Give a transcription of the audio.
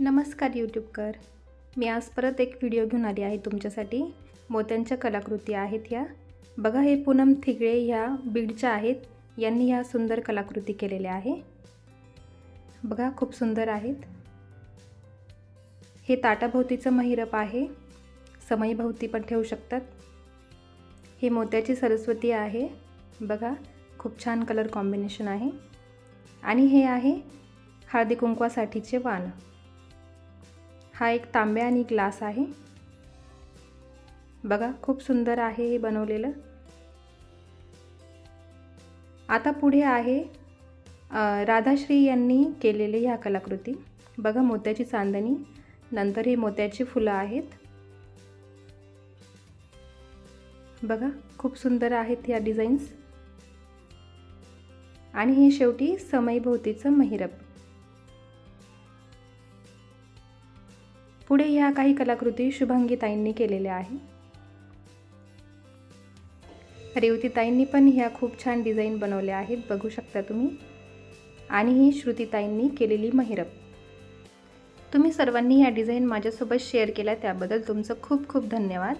नमस्कार यूट्यूबकर मी आज परत एक व्हिडिओ घेऊन आली आहे तुमच्यासाठी. मोत्यांच्या कलाकृती आहेत ह्या. बघा हे पूनम थिगळे ह्या बीडच्या आहेत. यांनी ह्या सुंदर कलाकृती केलेल्या आहे. बघा खूप सुंदर आहेत. हे ताटाभोवतीचं महिरप आहे. समईभोवती पण ठेवू शकतात. हे मोत्याची सरस्वती आहे. बघा खूप छान कलर कॉम्बिनेशन आहे. आणि हे आहे हळदी कुंकवासाठीचे वाण. हा एक तांब्या आणि ग्लास आहे. बघा खूप सुंदर आहे हे बनवलेलं. आता पुढे आहे राधाश्री यांनी केलेले ह्या कलाकृती. बघा मोत्याची चांदणी नंतर हे मोत्याची फुलं आहेत. बघा खूप सुंदर आहेत ह्या डिझाईन्स आणि हे शेवटी समईभोवतीचं महिरप. पुढे ह्या काही कलाकृती शुभांगीताईंनी केलेल्या आहे. रेवतीताईंनी पण ह्या खूप छान डिझाईन बनवल्या आहेत बघू शकता तुम्ही. आणि ही श्रुतीताईंनी केलेली महिरप. तुम्ही सर्वांनी ह्या डिझाईन माझ्यासोबत शेअर केल्या त्याबद्दल तुमचं खूप खूप धन्यवाद.